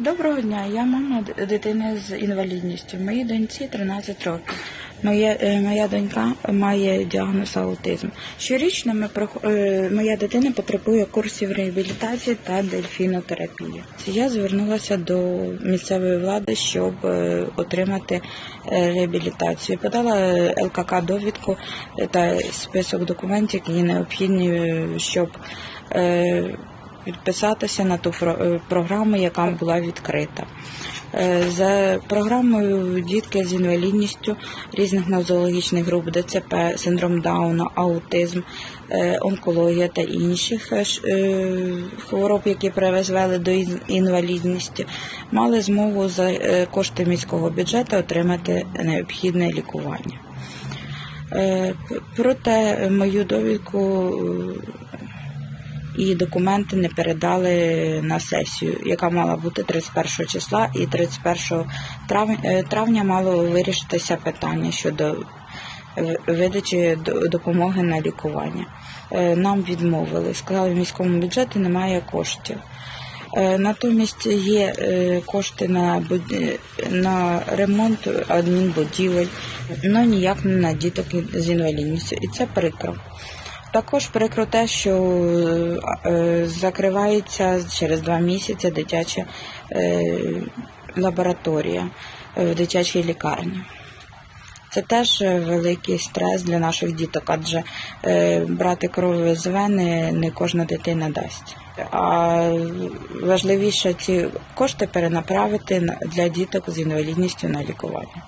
Доброго дня, я мама дитини з інвалідністю. Моїй доньці 13 років. Моя, е, моя донька має діагноз аутизм. Щорічно ми, е, моя дитина потребує курсів реабілітації та дельфінотерапії. Я звернулася до місцевої влади, щоб е, отримати реабілітацію. Подала ЛКК довідку та список документів, які необхідні, щоб підписатися на ту е, програму, яка була відкрита. Е, За програмою дітки з інвалідністю різних нозологічних груп, ДЦП, синдром Дауна, аутизм, е, онкологія та інших хвороб, які призвели до інвалідності, мали змогу за кошти міського бюджету отримати необхідне лікування. Проте мою довідку і документи не передали на сесію, яка мала бути 31 числа, і 31 травня, е, травня мало вирішитися питання щодо видачі допомоги на лікування. Е, Нам відмовили, сказали, в міському бюджеті немає коштів. Е, Натомість є е, кошти на, на ремонт адмінбудівель, але ніяк не на діток з інвалідністю. І це прикро. Також прикро те, що е, закривається через два місяці дитяча е, лабораторія е, в дитячій лікарні. Це теж великий стрес для наших діток, адже брати кров з вени не кожна дитина дасть. А важливіше ці кошти перенаправити на- для діток з інвалідністю на лікування.